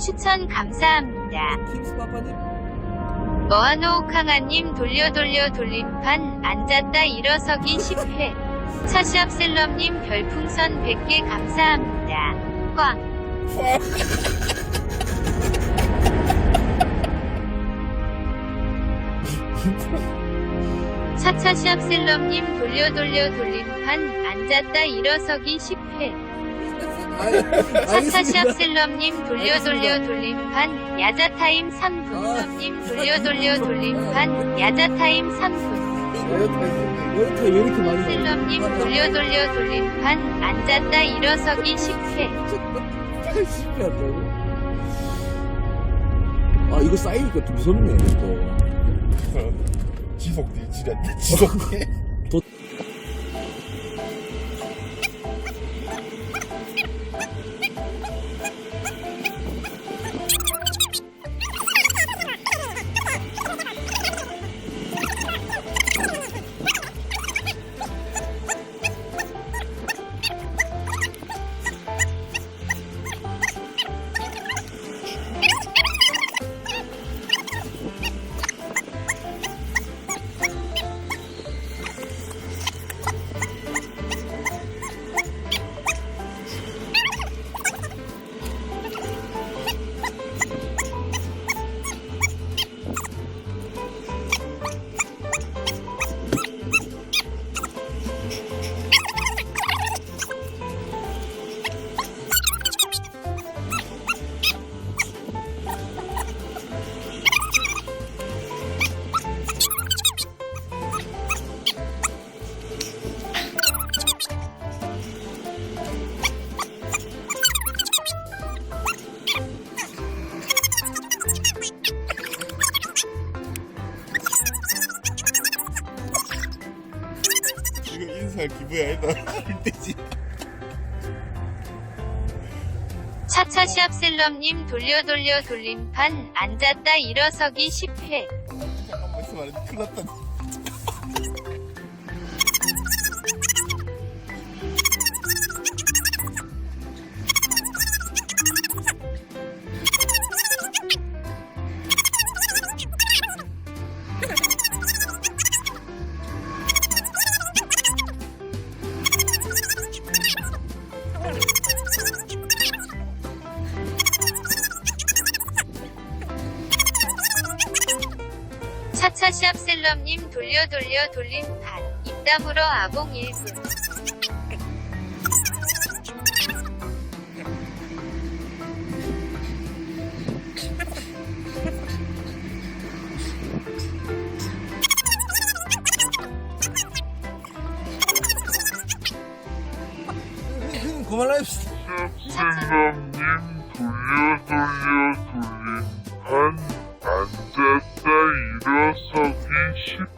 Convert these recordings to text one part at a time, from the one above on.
추천 감사합니다. 킹스파파님 머하노 강아님 돌려 돌려 돌림판 앉았다 일어서기 10회 차샵셀럽님 별풍선 100개 감사합니다. 꽝 차차샵셀럽님 돌려 돌려 돌림판 앉았다 일어서기 10회 차차샵셀럽님 돌려 돌려 돌림판 야자타임 3분. 님 돌려 돌려 돌림판 야자타임 3분. 여태 왜 이렇게 많이 셀럽님 돌려 돌려 돌림판 앉았다 일어서기 10회 80개 한다고? 아 이거 쌓이니까 좀 무섭네 또. 지속돼 지렸네 지속돼 차차샵 셀럽님 돌려 돌려 돌림판 앉았다 일어서기 10회 잠깐만 있으면. 큰일 났다 돌려 돌려 돌림판 입담으로 아봉 1분. 형님 그만라 합시다 신랑님 돌려 돌려 돌림판 앉았다 일어서기 10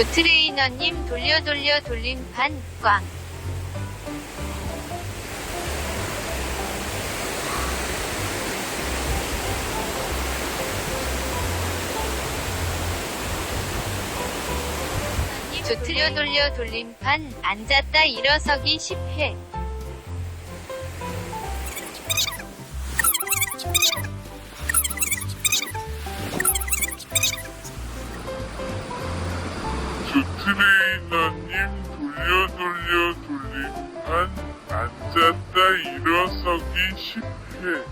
조트레이너님 돌려 돌려 돌림판 꽝. 조트려 돌려 돌림판 앉았다 일어서기 10회 돌림판 앉았다 일어서기 10회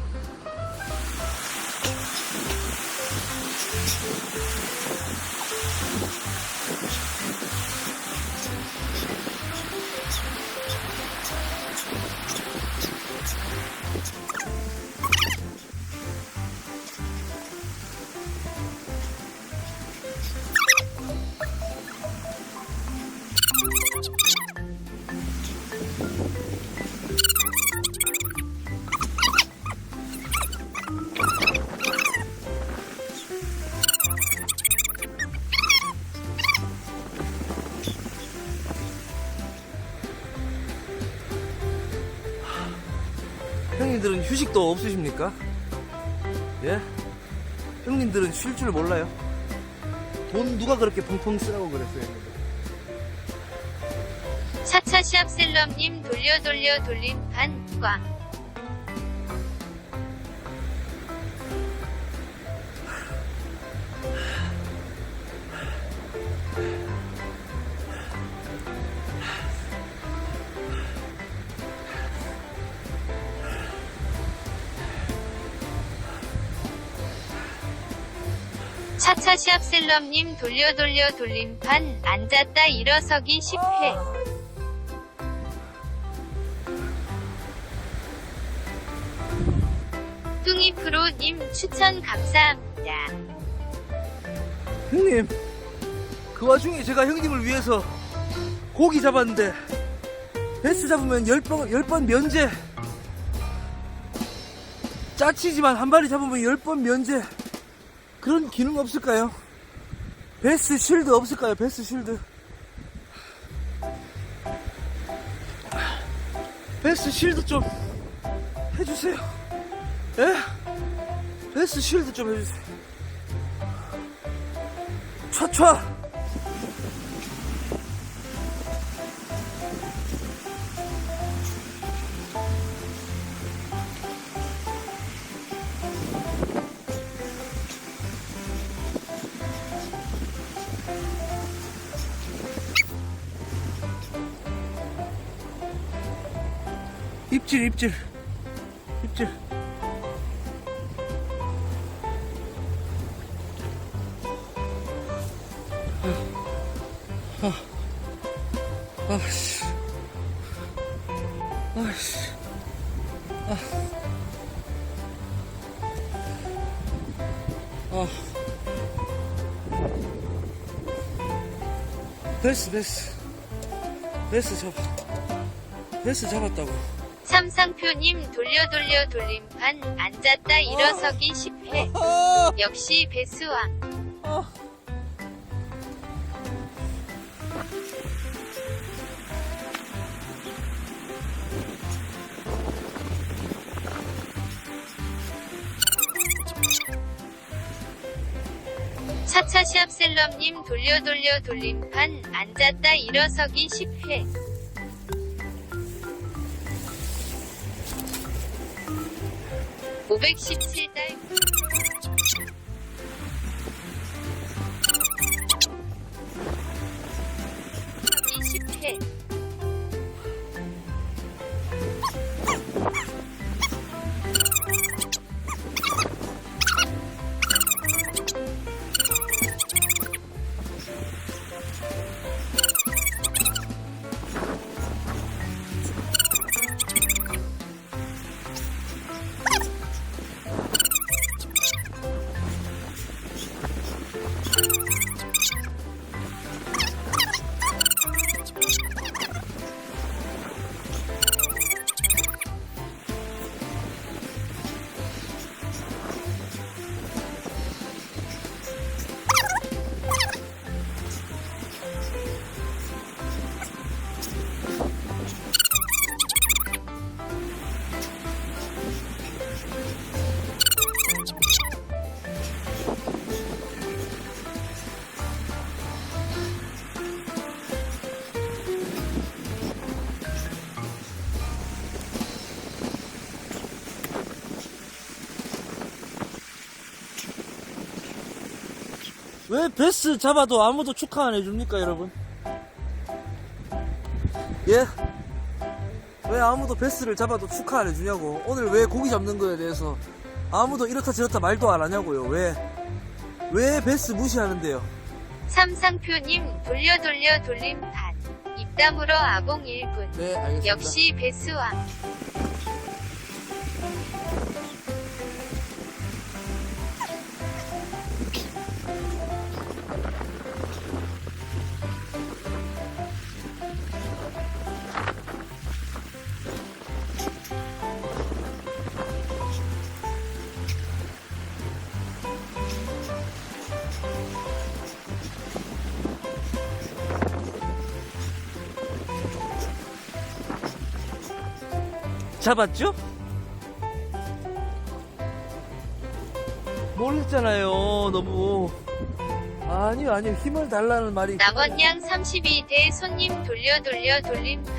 형님들은 휴식도 없으십니까? 예? 형님들은 쉴 줄 몰라요? 돈 누가 그렇게 펑펑 쓰라고 그랬어요, 형님들? 차차샵 셀럽님 돌려 돌려 돌림 반꽝 차차샵 셀럽님 돌려 돌려 돌림 반 앉았다 일어서기 10회 뚱이 프로님 추천 감사합니다. 형님, 그 와중에 제가 형님을 위해서 고기 잡았는데, 베스 잡으면 10번, 10번 면제. 짜치지만 한 마리 잡으면 10번 면제. 그런 기능 없을까요? 베스 쉴드 없을까요? 베스 쉴드. 베스 쉴드 좀 해주세요. 예? 베스 쉴드 좀 해주세요. 촤촤 입질 입질. 입질. 아씨. 아씨. 아. 아. 베스 베스 베스 잡아 베스 잡았다고 삼상표님 돌려 돌려 돌림 반 앉았다 일어서기 10회 아, 역시 배수왕. 아. 차차샵 셀럽님 돌려 돌려 돌림 반 앉았다 일어서기 10회 (517달) 왜 베스 잡아도 아무도 축하 안 해줍니까, 여러분? 예? 왜 아무도 베스를 잡아도 축하 안 해주냐고. 오늘 왜 고기 잡는 거에 대해서 아무도 이렇다 저렇다 말도 안 하냐고요. 왜? 왜 베스 무시하는데요? 삼상표님 돌려 돌려 돌림판. 입담으로 아봉 일군. 네, 알겠습니다. 역시 베스왕. 잡았죠? 모르겠잖아요, 너무. 아니요, 아니요, 힘을 달라는 말이. 남원양 32대 손님 돌려 돌려 돌림판.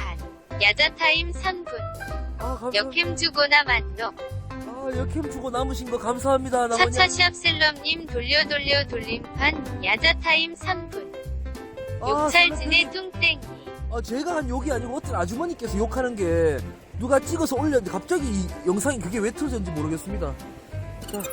야자타임 3분. 아. 역캠 주고나 만노. 아, 역캠 주고 남으신 거 감사합니다, 나머지. 차차샵 셀럽님 돌려 돌려 돌림판. 야자타임 3분. 아, 욕찰진의 뚱땡이. 아, 제가 한 욕이 아니고 어떤 아주머니께서 욕하는 게 누가 찍어서 올렸는데 갑자기 이 영상이 그게 왜 틀어졌는지 모르겠습니다. 자.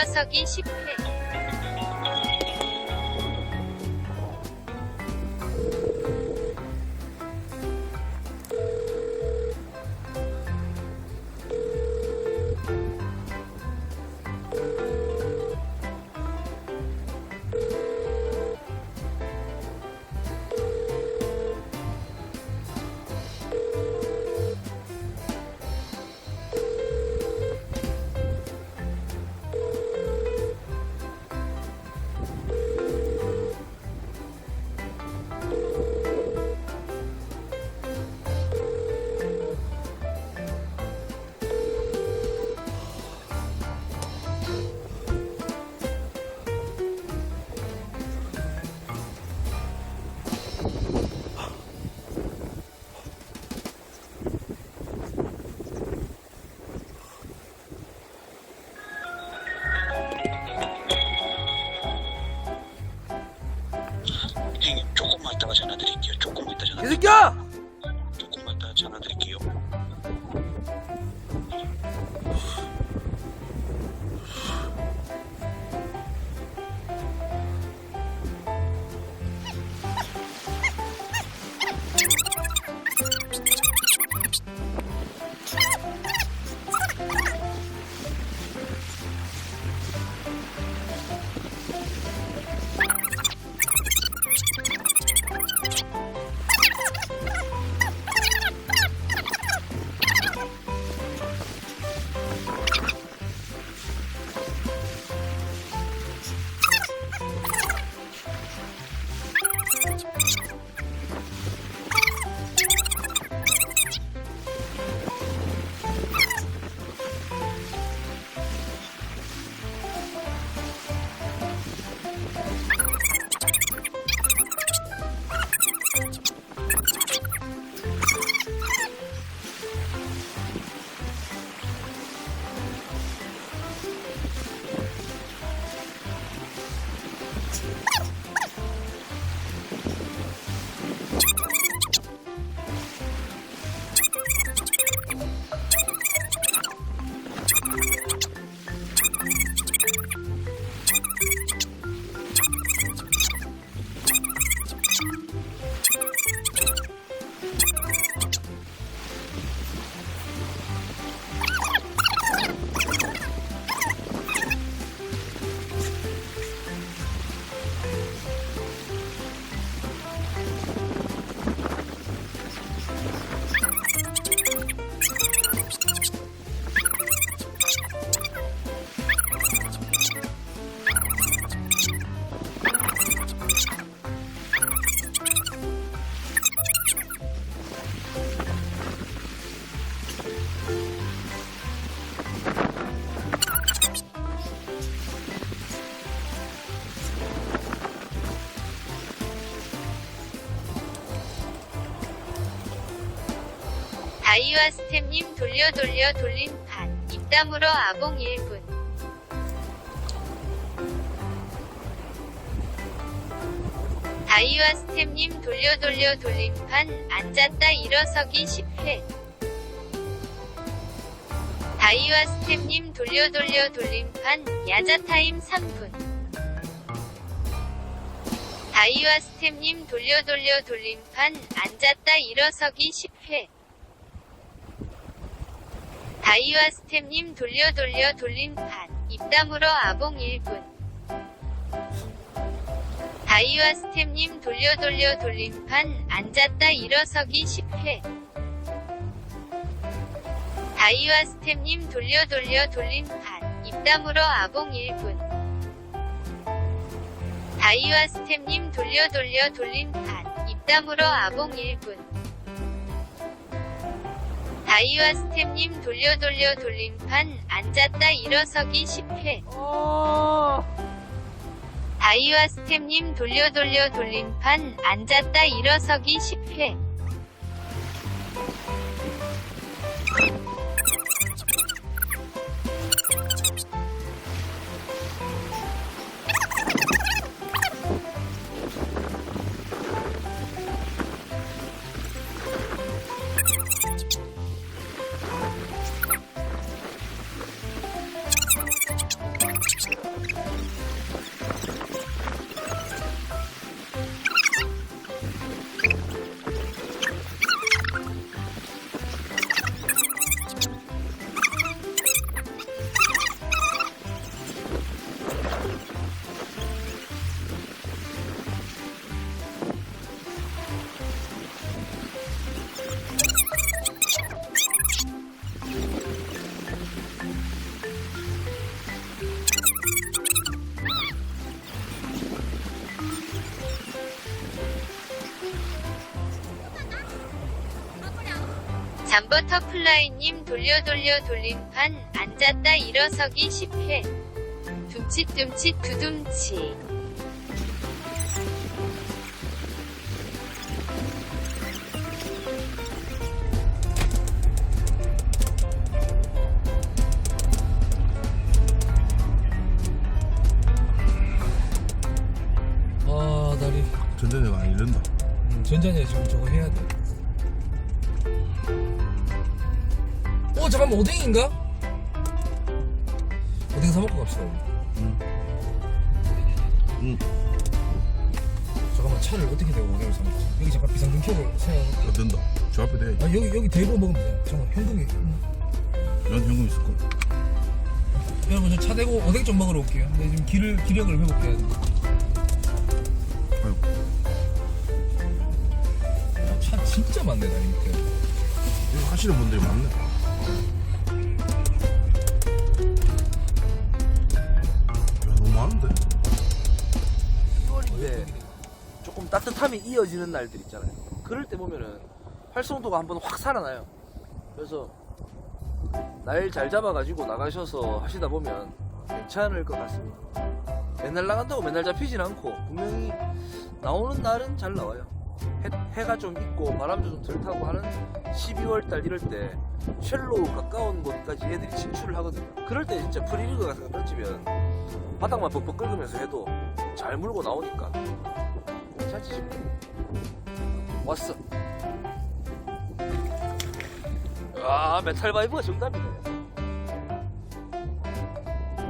일어서기 10회. 报 다이와 스텝님 돌려 돌려 돌림판 입담으로 아봉 1분 다이와 스텝님 돌려 돌려 돌림판 앉았다 일어서기 10회. 다이와 스텝님 돌려 돌려 돌림판 야자타임 3분. 다이와 스텝님 돌려 돌려 돌림판 앉았다 일어서기 10회 다이와 스텝님 돌려 돌려 돌림판 입담으로 아봉 1분 다이와 스텝님 돌려 돌려 돌림판 앉았다 일어서기 10회. 다이와 스텝님 돌려 돌려 돌림판 입담으로 아봉 1분 다이와 스텝님 돌려 돌려 돌림판 입담으로 아봉 1분 다이와 스텝님 돌려 돌려 돌림판 앉았다 일어서기 10회 다이와 스텝님 돌려 돌려 돌림판 앉았다 일어서기 10회 잠버터 플라이님 돌려 돌려 돌림판 앉았다 일어서기 10회 둠칫둠칫 두둠치 아 다리 전전해가 안 이른다. 음, 전자녀 지금 저거 해야 돼. 어 잠깐만 오뎅인가? 오뎅 사 먹고 갑시다. 우리. 응. 응. 잠깐만 차를 어떻게 대고 오뎅을 사 먹지? 여기 잠깐 비상등켜를 세워. 어, 된다. 저 앞에 돼. 아 여기 여기 대고 먹으면 돼. 잠깐 현금이. 음. 연 현금 있을 거. 여러분 저 차 대고 오뎅 좀 먹으러 올게요. 근데 지금 기를 기력을 회복해야 돼. 아이고. 차 진짜 많네 나 이렇게. 이거 하시는 분들이 많네. 따뜻함이 이어지는 날들 있잖아요. 그럴 때 보면은 활성도가 한번 확 살아나요. 그래서 날 잘 잡아가지고 나가셔서 하시다 보면 괜찮을 것 같습니다. 맨날 나간다고 맨날 잡히진 않고 분명히 나오는 날은 잘 나와요. 해, 가좀 있고 바람도 좀 덜 타고 하는 12월 달 이럴 때 쉘로 가까운 곳까지 애들이 진출을 하거든요. 그럴 때 진짜 프리리그 같은 거 던지면 바닥만 벅벅 긁으면서 해도 잘 물고 나오니까 괜찮지 싶어 왔어. 아 메탈 바이브가 정답이네.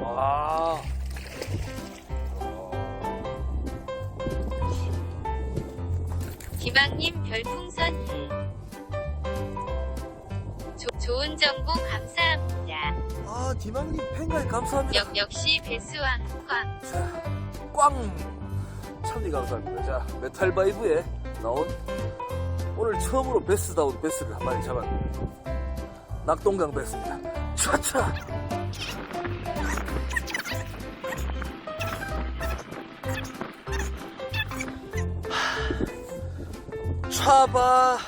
와. 디방님 별풍선. 1 조, 좋은 정보 감사합니다. 아 디망님 팬가입 감사합니다. 역, 역시 배수왕 꽝. 자, 꽝! 참리 감사합니다. 자, 메탈 바이브에 나온 오늘 처음으로 베스다운 베스를 한 마리 잡았는데 낙동강 베스입니다. 차차! 하, 차바